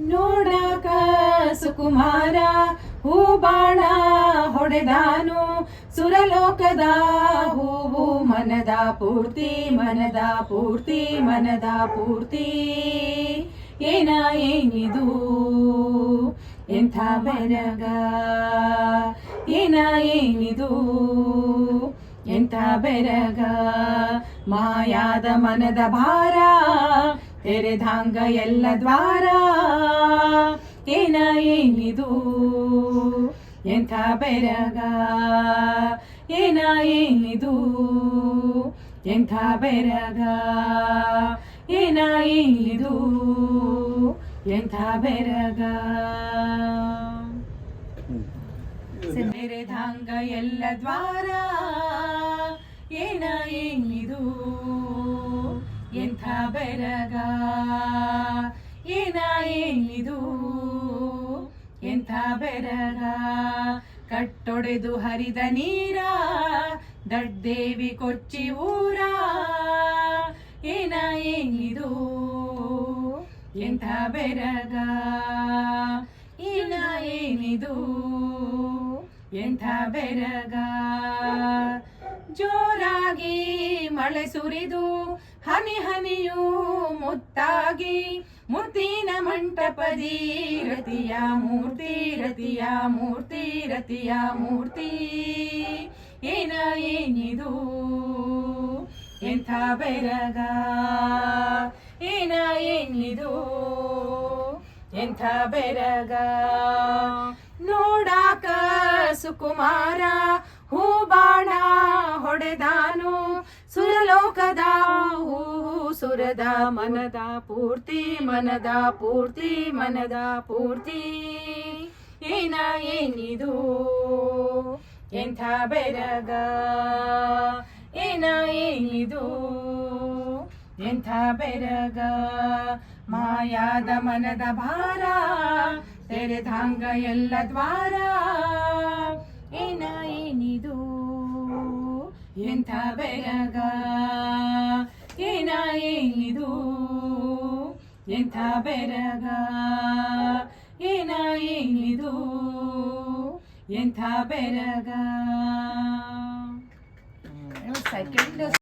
ನೋಡಕ ಸುಕುಮಾರ ಹೂಬಾಣ ಹೊಡೆದಾನು. ಸುರಲೋಕದ ಹೂವು ಮನದ ಪೂರ್ತಿ ಮನದ ಪೂರ್ತಿ ಮನದ ಪೂರ್ತಿ. ಏನ ಏನಿದು? ಎಂಥ ಬೆರಗ? ಏನ ಏನಿದು? ಎಂಥ ಬೆರಗ? ಮಾಯಾದ ಮನದ ಭಾರ, ತೆರೆದಾಂಗ ಎಲ್ಲ ದ್ವಾರ. ಏನ ಏನಿದು? ಎಂಥ ಬೆರಗ? ಏನ ಏನಿದು? ಎಂಥ ಬೆರಗ? ಏನ ಏನಿದು? ಎಂಥ ಬೆರಗ? ಧಾಂಗ ಎಲ್ಲ ದ್ವಾರ. ಏನ ಏನಿದು? ಎಂಥ ಬೆರಗ? ಏನ ಏನಿದು? ಎಂಥ ಬೆರಗ ಕಟ್ಟೊಡೆದು ಹರಿದ ನೀರ ದಡ್ಡೇವಿ ಕೊಚ್ಚಿ ಊರ. ಏನ ಏನಿದು? ಎಂಥ ಬೆರಗ? ಏನ ಏನಿದು? ಎಂಥ ಬೆರಗ? ಜೋರಾಗಿ ಮಳೆ ಸುರಿದು ಹನಿ ಹನಿಯೂ ಮುತ್ತಾಗಿ, ಮುತ್ತಿನ ಮಂಟಪದಿ ರತಿಯ ಮೂರ್ತಿ ರತಿಯ ಮೂರ್ತಿ ರತಿಯ ಮೂರ್ತಿ. ಏನ ಏನಿದು? ಎಂಥ ಬೆರಗ? ಏನ ಏನಿದು? ಎಂಥ ಬೆರಗ? ನೋಡಾಕ ಸುಕುಮಾರ, ಹೂ ಬಾಣ ಹೊಡೆದಾನು. ಸುರಲೋಕದ ಹೂವು ಸುರದ ಮನದ ಪೂರ್ತಿ ಮನದ ಪೂರ್ತಿ ಮನದ ಪೂರ್ತಿ. ಏನ ಏನಿದು? ಎಂಥ ಬೆರಗ? ಏನ ಏನಿದು? ಎಂಥ ಬೆರಗ? ಮಾಯಾದ ಮನದ ಭಾರ, ತೆರೆದಾಂಗ ಎಲ್ಲ ದ್ವಾರ. ಏನ ಏನಿದು? ಎಂಥ ಬೆರಗ? ಎಂಥ ಬೆರಗ? ಏನ ಏನಿದು ಎಂಥ ಬೆರಗ? ಸೆಕೆಂಡ್